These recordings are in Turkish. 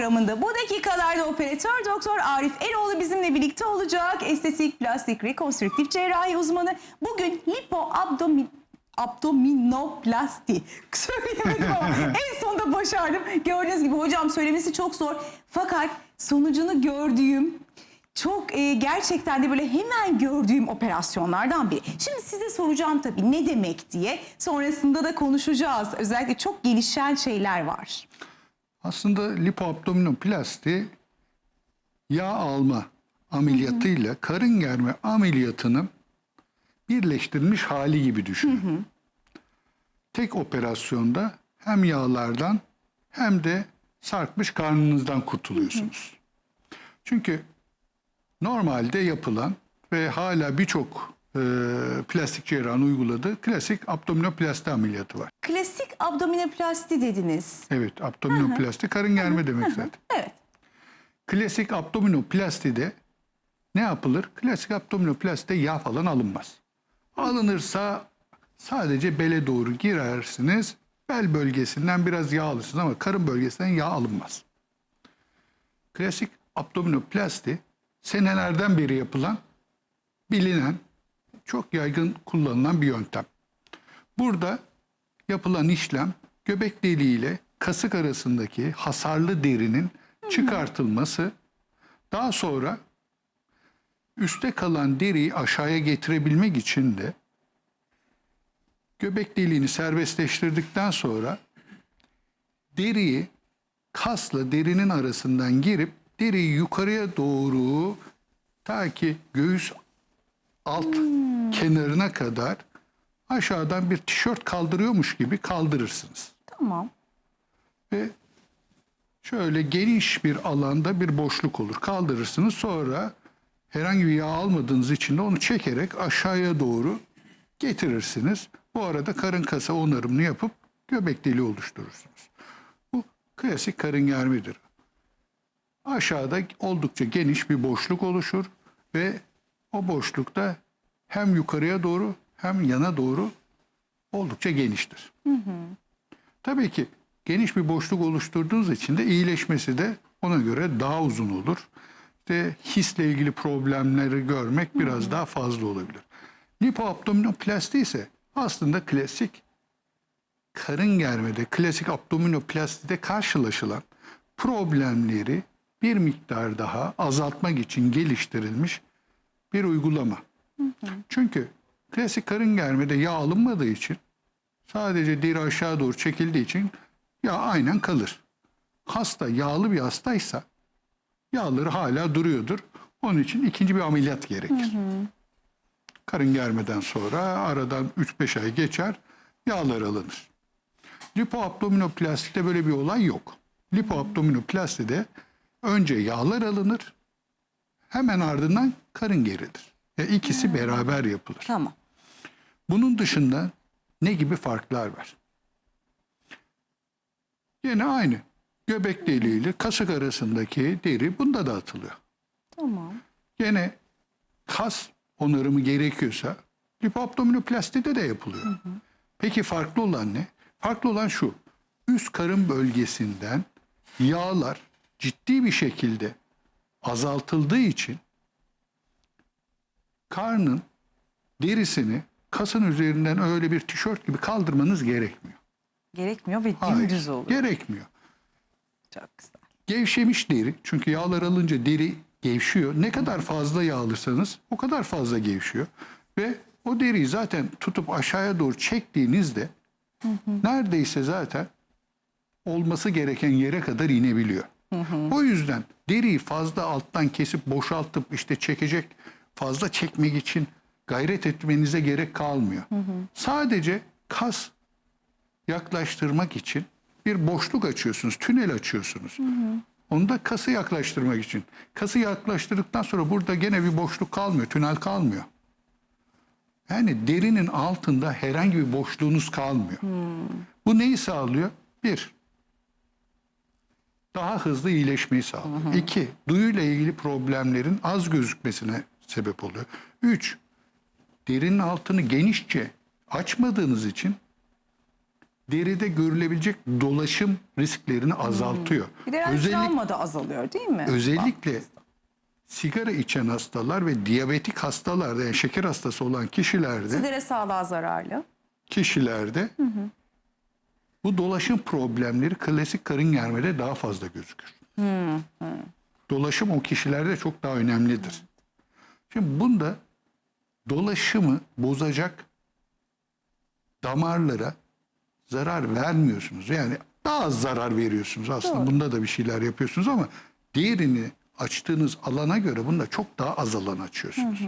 programında bu dakikalarda operatör doktor Arif Eroğlu bizimle birlikte olacak. Estetik, plastik, rekonstrüktif cerrahi uzmanı. Bugün lipoabdomin abdominoplasti. Söyleyemedim ama en sonunda başardım. Gördüğünüz gibi hocam söylemesi çok zor. Fakat sonucunu gördüğüm çok e, gerçekten de böyle hemen gördüğüm operasyonlardan biri. Şimdi size soracağım tabii ne demek diye. Sonrasında da konuşacağız. Özellikle çok gelişen şeyler var. Aslında lipoabdominoplasti yağ alma ameliyatıyla karın germe ameliyatının birleştirilmiş hali gibi düşünün. Tek operasyonda hem yağlardan hem de sarkmış karnınızdan kurtuluyorsunuz. Çünkü normalde yapılan ve hala birçok e, plastik cerrahın uyguladığı klasik abdominoplasti ameliyatı var. Klasik abdominoplasti dediniz. Evet, abdominoplasti karın germe demek zaten. Evet. Klasik abdominoplastide ne yapılır? Klasik abdominoplastide yağ falan alınmaz. Alınırsa sadece bele doğru girersiniz. Bel bölgesinden biraz yağ alırsınız ama karın bölgesinden yağ alınmaz. Klasik abdominoplasti senelerden beri yapılan, bilinen, çok yaygın kullanılan bir yöntem. Burada yapılan işlem göbek deliği ile kasık arasındaki hasarlı derinin çıkartılması, daha sonra üste kalan deriyi aşağıya getirebilmek için de göbek deliğini serbestleştirdikten sonra deriyi kasla derinin arasından girip deriyi yukarıya doğru ta ki göğüs alt kenarına kadar aşağıdan bir tişört kaldırıyormuş gibi kaldırırsınız. Tamam. Ve şöyle geniş bir alanda bir boşluk olur. Kaldırırsınız sonra herhangi bir yağ almadığınız için de onu çekerek aşağıya doğru getirirsiniz. Bu arada karın kasa onarımını yapıp göbek deliği oluşturursunuz. Bu klasik karın germedir. Aşağıda oldukça geniş bir boşluk oluşur ve o boşlukta hem yukarıya doğru hem yana doğru oldukça geniştir. Tabii ki geniş bir boşluk oluşturduğunuz için de iyileşmesi de ona göre daha uzun olur. İşte hisle ilgili problemleri görmek biraz daha fazla olabilir. Lipoabdominoplasti ise aslında klasik karın germede, klasik abdominoplastide karşılaşılan problemleri bir miktar daha azaltmak için geliştirilmiş bir uygulama. Çünkü klasik karın germede yağ alınmadığı için sadece deri aşağı doğru çekildiği için yağ aynen kalır. Hasta yağlı bir hastaysa yağları hala duruyordur. Onun için ikinci bir ameliyat gerekir. Karın germeden sonra aradan 3-5 ay geçer yağlar alınır. Lipoabdominoplastikte böyle bir olay yok. Lipoabdominoplastide önce yağlar alınır hemen ardından karın gerilir. Ya ikisi beraber yapılır. Tamam. Bunun dışında ne gibi farklar var? Yine aynı. Göbek deliği ile kasık arasındaki deri bunda da atılıyor. Tamam. Yine kas onarımı gerekiyorsa lipoabdominoplastide de yapılıyor. Peki farklı olan ne? Farklı olan şu. Üst karın bölgesinden yağlar ciddi bir şekilde azaltıldığı için karnın derisini kasın üzerinden öyle bir tişört gibi kaldırmanız gerekmiyor. Gerekmiyor ve dümdüz olur. Gerekmiyor. Çok güzel. Gevşemiş deri çünkü yağlar alınca deri gevşiyor. Ne kadar fazla yağ alırsanız o kadar fazla gevşiyor. Ve o deriyi zaten tutup aşağıya doğru çektiğinizde neredeyse zaten olması gereken yere kadar inebiliyor. O yüzden deriyi fazla alttan kesip boşaltıp işte çekecek fazla çekmek için gayret etmenize gerek kalmıyor. Sadece kas yaklaştırmak için bir boşluk açıyorsunuz, tünel açıyorsunuz. Onu da kası yaklaştırmak için. Kası yaklaştırdıktan sonra burada gene bir boşluk kalmıyor, tünel kalmıyor. Yani derinin altında herhangi bir boşluğunuz kalmıyor. Bu neyi sağlıyor? Bir, daha hızlı iyileşmeyi sağlıyor. İki, duyuyla ilgili problemlerin az gözükmesine sebep oluyor. Üç, derinin altını genişçe açmadığınız için deride görülebilecek dolaşım risklerini azaltıyor. Bir de Özellik- da azalıyor değil mi? Özellikle sigara içen hastalar ve diyabetik hastalarda yani şeker hastası olan kişilerde Sigara sağlığa zararlı. kişilerde bu dolaşım problemleri klasik karın germede daha fazla gözükür. Dolaşım o kişilerde çok daha önemlidir. Şimdi bunda dolaşımı bozacak damarlara zarar vermiyorsunuz. Yani daha az zarar veriyorsunuz aslında. Bunda da bir şeyler yapıyorsunuz ama diğerini açtığınız alana göre bunda çok daha az alan açıyorsunuz.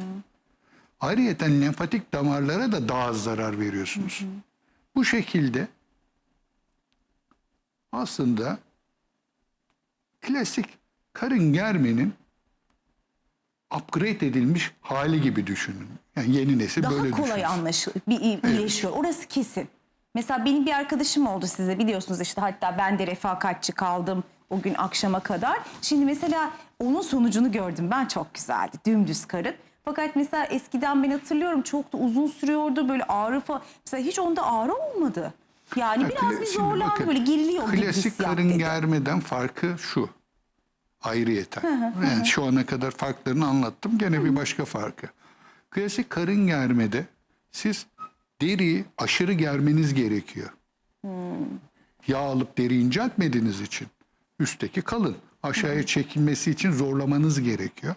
Ayrıyeten lenfatik damarlara da daha az zarar veriyorsunuz. Bu şekilde aslında klasik karın germenin upgrade edilmiş hali gibi düşünün. Yani yeni nesil Daha böyle kolay düşünsün. anlaşılıyor, bir iyileşiyor. Orası kesin. Mesela benim bir arkadaşım oldu size biliyorsunuz işte hatta ben de refakatçi kaldım o gün akşama kadar. Şimdi mesela onun sonucunu gördüm ben çok güzeldi dümdüz karın. Fakat mesela eskiden ben hatırlıyorum çok da uzun sürüyordu böyle ağrı falan. Mesela hiç onda ağrı olmadı. Yani Ya biraz bir şimdi zorlandı bakın, böyle geriliyor gibi Klasik hissiyat karın dedi. germeden farkı şu. Ayrıyeten. Yani şu ana kadar farklarını anlattım. Gene bir başka farkı. Klasik karın germede siz deriyi aşırı germeniz gerekiyor. Yağ alıp deri inceltmediğiniz için üstteki kalın. Aşağıya çekilmesi için zorlamanız gerekiyor.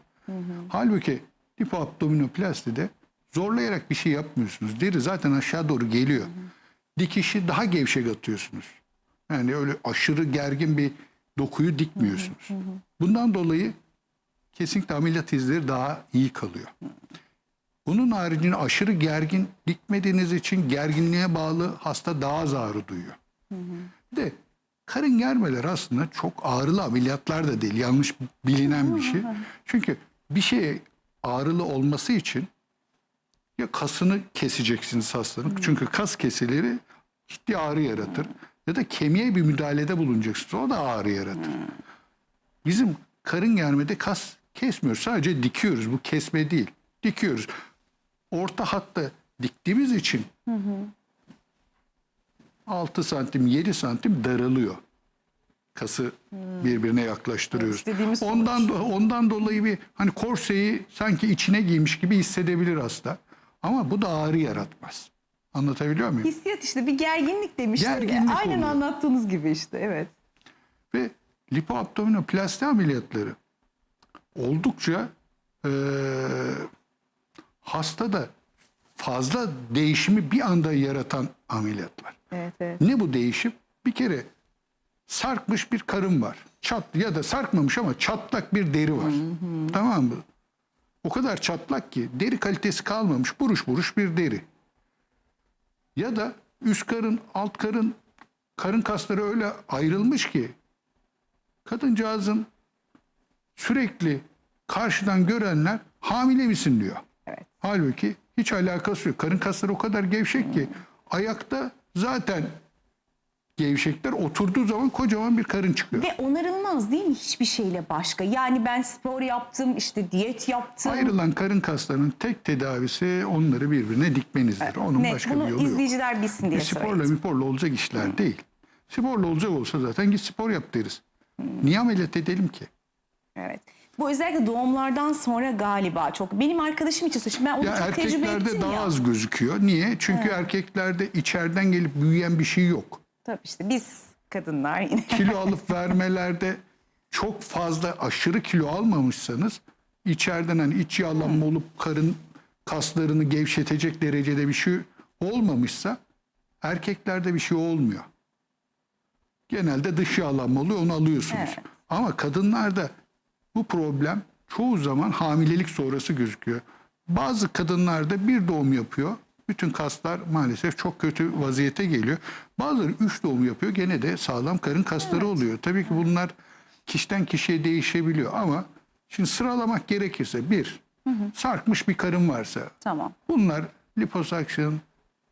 Halbuki lipoabdominoplastide zorlayarak bir şey yapmıyorsunuz. Deri zaten aşağı doğru geliyor. Dikişi daha gevşek atıyorsunuz. Yani öyle aşırı gergin bir dokuyu dikmiyorsunuz. Bundan dolayı kesinlikle ameliyat izleri daha iyi kalıyor. Bunun haricinde aşırı gergin dikmediğiniz için gerginliğe bağlı hasta daha az ağrı duyuyor. Bir de karın germeler aslında çok ağrılı ameliyatlar da değil. Yanlış bilinen bir şey. Çünkü bir şey ağrılı olması için ya kasını keseceksiniz hastanın. Çünkü kas keseleri ciddi ağrı yaratır. Ya da kemiğe bir müdahalede bulunacaksınız. O da ağrı yaratır. Bizim karın germede kas kesmiyoruz. Sadece dikiyoruz. Bu kesme değil. Dikiyoruz. Orta hatta diktiğimiz için 6 santim 7 santim daralıyor. Kası birbirine yaklaştırıyoruz. Sonuç. ondan do- ondan dolayı bir hani korseyi sanki içine giymiş gibi hissedebilir hasta. Ama bu da ağrı yaratmaz. Anlatabiliyor muyum? Hissiyat işte bir gerginlik demişler. Gerginlik Aynen oluyor. anlattığınız gibi işte evet. Ve lipoabdominoplasti ameliyatları oldukça eee hastada fazla değişimi bir anda yaratan ameliyatlar. Evet evet. Ne bu değişim? Bir kere sarkmış bir karın var. Çat ya da sarkmamış ama çatlak bir deri var. Tamam mı? O kadar çatlak ki deri kalitesi kalmamış. Buruş buruş bir deri. Ya da üst karın, alt karın, karın kasları öyle ayrılmış ki kadıncağızın sürekli karşıdan görenler hamile misin diyor. Evet. Halbuki hiç alakası yok. Karın kasları o kadar gevşek ki ayakta zaten gevşekler oturduğu zaman kocaman bir karın çıkıyor. Ve onarılmaz değil mi hiçbir şeyle başka? Yani ben spor yaptım, işte diyet yaptım. Ayrılan karın kaslarının tek tedavisi onları birbirine dikmenizdir. Onun Net, başka bunu bir yolu yok. izleyiciler bilsin diye Bir sporla söyledim. miporla olacak işler değil. Sporla olacak olsa zaten git spor yap deriz. Niye ameliyat edelim ki? Evet. Bu özellikle doğumlardan sonra galiba çok. Benim arkadaşım için söylüyorum. Ben onu Ya çok tecrübe erkeklerde ettim daha ya. az gözüküyor. Niye? Çünkü erkeklerde içeriden gelip büyüyen bir şey yok. Tabii işte biz kadınlar yine. kilo alıp vermelerde çok fazla aşırı kilo almamışsanız içeriden hani iç yağlanma olup karın kaslarını gevşetecek derecede bir şey olmamışsa erkeklerde bir şey olmuyor. Genelde dış yağlanma oluyor onu alıyorsunuz. Evet. Ama kadınlarda bu problem çoğu zaman hamilelik sonrası gözüküyor. Bazı kadınlarda bir doğum yapıyor. Bütün kaslar maalesef çok kötü vaziyete geliyor. Bazıları üç doğum yapıyor. Gene de sağlam karın kasları oluyor. Tabii ki bunlar kişiden kişiye değişebiliyor ama şimdi sıralamak gerekirse bir, sarkmış bir karın varsa Tamam. bunlar liposuction,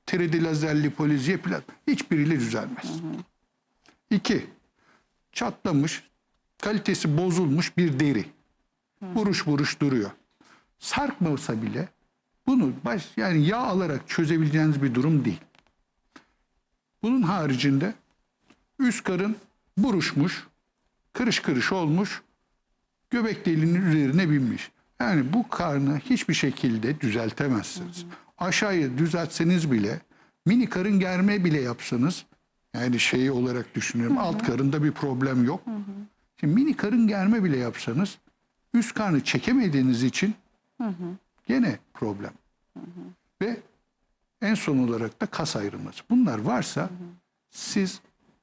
3D lazer lipoliz, yapılan hiçbiriyle düzelmez. İki, çatlamış, kalitesi bozulmuş bir deri. Buruş buruş duruyor. Sarkmasa bile bunu baş, yani yağ alarak çözebileceğiniz bir durum değil. Bunun haricinde üst karın buruşmuş, kırış kırış olmuş, göbek deliğinin üzerine binmiş. Yani bu karnı hiçbir şekilde düzeltemezsiniz. Aşağıya düzeltseniz bile mini karın germe bile yapsanız yani şeyi olarak düşünüyorum alt karında bir problem yok. Şimdi mini karın germe bile yapsanız üst karnı çekemediğiniz için gene problem. Ve en son olarak da kas ayrılması. Bunlar varsa siz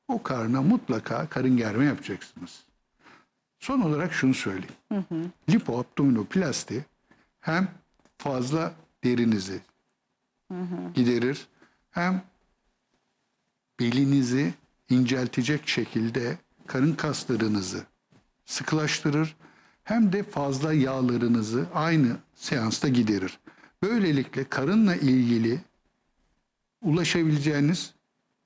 o karna mutlaka karın germe yapacaksınız. Son olarak şunu söyleyeyim. Lipoabdominoplasti hem fazla derinizi giderir hem belinizi inceltecek şekilde karın kaslarınızı sıkılaştırır hem de fazla yağlarınızı aynı seansta giderir. Böylelikle karınla ilgili ulaşabileceğiniz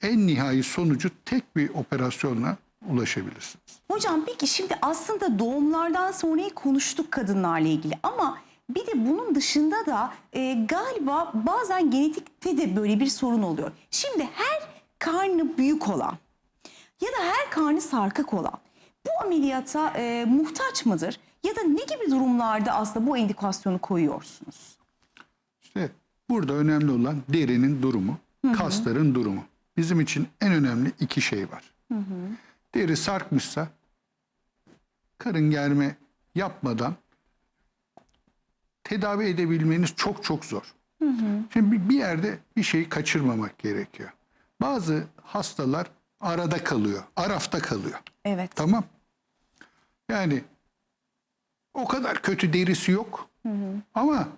en nihai sonucu tek bir operasyonla ulaşabilirsiniz. Hocam peki şimdi aslında doğumlardan sonrayı konuştuk kadınlarla ilgili ama bir de bunun dışında da e, galiba bazen genetikte de böyle bir sorun oluyor. Şimdi her karnı büyük olan ya da her karnı sarkık olan bu ameliyata e, muhtaç mıdır? Ya da ne gibi durumlarda aslında bu indikasyonu koyuyorsunuz? İşte burada önemli olan derinin durumu, kasların durumu. Bizim için en önemli iki şey var. Deri sarkmışsa karın germe yapmadan tedavi edebilmeniz çok çok zor. Şimdi bir- bir yerde bir şeyi kaçırmamak gerekiyor. Bazı hastalar arada kalıyor, arafta kalıyor. Evet. Tamam. Yani o kadar kötü derisi yok. Ama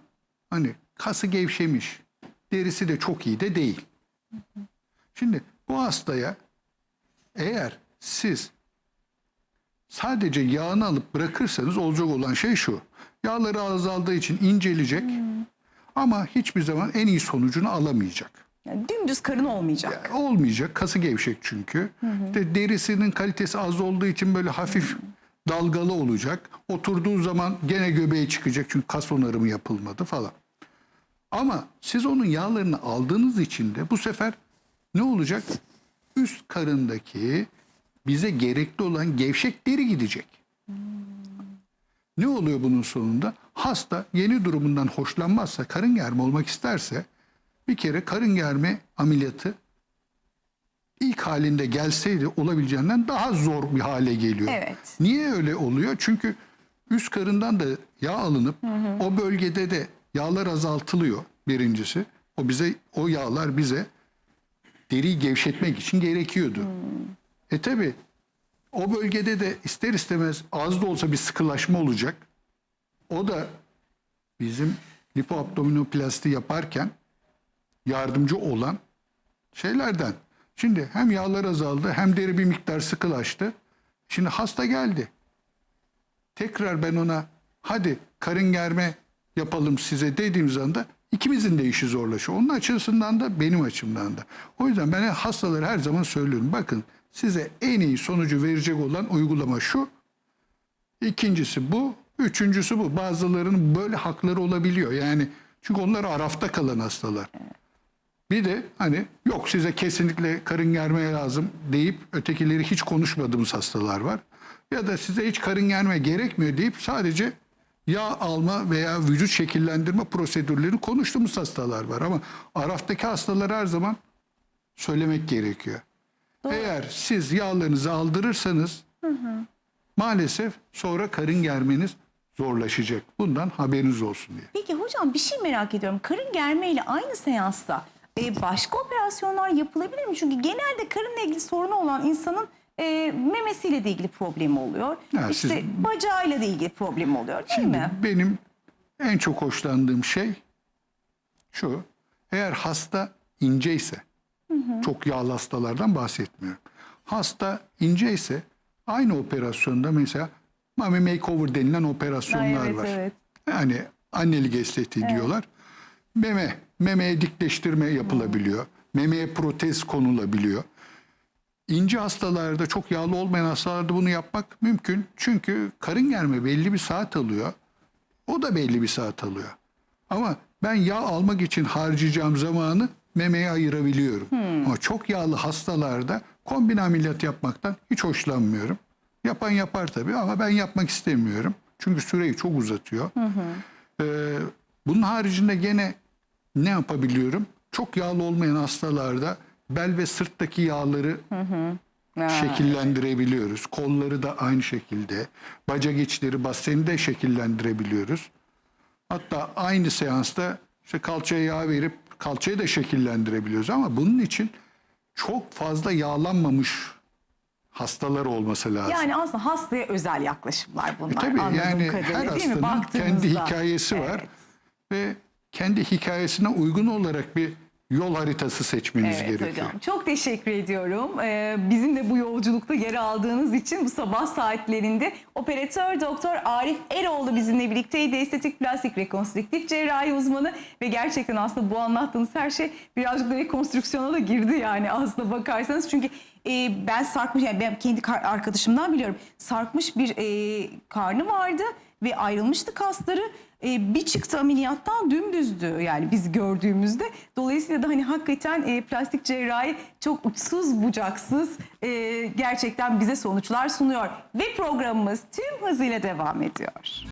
hani kası gevşemiş. Derisi de çok iyi de değil. Şimdi bu hastaya eğer siz sadece yağını alıp bırakırsanız olacak olan şey şu. Yağları azaldığı için inceleyecek ama hiçbir zaman en iyi sonucunu alamayacak. Yani dümdüz karın olmayacak. Olmayacak. Kası gevşek çünkü. İşte derisinin kalitesi az olduğu için böyle hafif dalgalı olacak. Oturduğu zaman gene göbeği çıkacak çünkü kas onarımı yapılmadı falan. Ama siz onun yağlarını aldığınız için de bu sefer ne olacak? Üst karındaki bize gerekli olan gevşek deri gidecek. Ne oluyor bunun sonunda? Hasta yeni durumundan hoşlanmazsa, karın germe olmak isterse bir kere karın germe ameliyatı ilk halinde gelseydi olabileceğinden daha zor bir hale geliyor. Evet. Niye öyle oluyor? Çünkü üst karından da yağ alınıp o bölgede de yağlar azaltılıyor birincisi. O bize o yağlar bize deriyi gevşetmek için gerekiyordu. E tabi o bölgede de ister istemez az da olsa bir sıkılaşma olacak. O da bizim lipoabdominoplasti yaparken yardımcı olan şeylerden. Şimdi hem yağlar azaldı hem deri bir miktar sıkılaştı. Şimdi hasta geldi. Tekrar ben ona hadi karın germe yapalım size dediğimiz anda ikimizin de işi zorlaşıyor. Onun açısından da benim açımdan da. O yüzden ben hastalara her zaman söylüyorum. Bakın size en iyi sonucu verecek olan uygulama şu. İkincisi bu. Üçüncüsü bu. Bazılarının böyle hakları olabiliyor. Yani çünkü onlar arafta kalan hastalar. Bir de hani yok size kesinlikle karın germe lazım deyip ötekileri hiç konuşmadığımız hastalar var. Ya da size hiç karın germe gerekmiyor deyip sadece yağ alma veya vücut şekillendirme prosedürlerini konuştuğumuz hastalar var. Ama araftaki hastalar her zaman söylemek gerekiyor. Eğer siz yağlarınızı aldırırsanız maalesef sonra karın germeniz zorlaşacak. Bundan haberiniz olsun diye. Peki hocam bir şey merak ediyorum. Karın germe ile aynı seansta e, başka operasyonlar yapılabilir mi? Çünkü genelde karınla ilgili sorunu olan insanın e, memesiyle de ilgili problemi oluyor. Ha, işte siz- bacağıyla da ilgili problemi oluyor değil Şimdi mi? benim en çok hoşlandığım şey şu. Eğer hasta inceyse, çok yağlı hastalardan bahsetmiyorum. Hasta inceyse aynı operasyonda mesela mami makeover denilen operasyonlar evet, var. evet. Yani annelik estetiği diyorlar. Meme, memeye dikleştirme yapılabiliyor. Memeye protez konulabiliyor. İnce hastalarda çok yağlı olmayan hastalarda bunu yapmak mümkün. Çünkü karın germe belli bir saat alıyor. O da belli bir saat alıyor. Ama ben yağ almak için harcayacağım zamanı memeyi ayırabiliyorum. Ama çok yağlı hastalarda kombin ameliyat yapmaktan hiç hoşlanmıyorum. Yapan yapar tabii ama ben yapmak istemiyorum. Çünkü süreyi çok uzatıyor. Ee, bunun haricinde gene ne yapabiliyorum? Çok yağlı olmayan hastalarda bel ve sırttaki yağları şekillendirebiliyoruz. Kolları da aynı şekilde. Bacak içleri, baseni de şekillendirebiliyoruz. Hatta aynı seansta işte kalçaya yağ verip kalçayı da şekillendirebiliyoruz. Ama bunun için çok fazla yağlanmamış hastalar olması lazım. Yani aslında hastaya özel yaklaşımlar bunlar. E tabii anladığım yani kadarıyla, her hastanın kendi hikayesi var Evet. ve kendi hikayesine uygun olarak bir yol haritası seçmeniz Evet gerekiyor. hocam. Çok teşekkür ediyorum. Ee, bizim de bu yolculukta yer aldığınız için bu sabah saatlerinde operatör doktor Arif Eroğlu bizimle birlikteydi. Estetik plastik rekonstrüktif cerrahi uzmanı ve gerçekten aslında bu anlattığınız her şey birazcık da rekonstrüksiyona da girdi yani aslında bakarsanız. Çünkü e, ben sarkmış yani ben kendi arkadaşımdan biliyorum. Sarkmış bir e, karnı vardı ve ayrılmıştı kasları. E, bir çıktı ameliyattan dümdüzdü yani biz gördüğümüzde. Dolayısıyla da hani hakikaten e, plastik cerrahi çok uçsuz bucaksız e, gerçekten bize sonuçlar sunuyor. Ve programımız tüm hızıyla devam ediyor.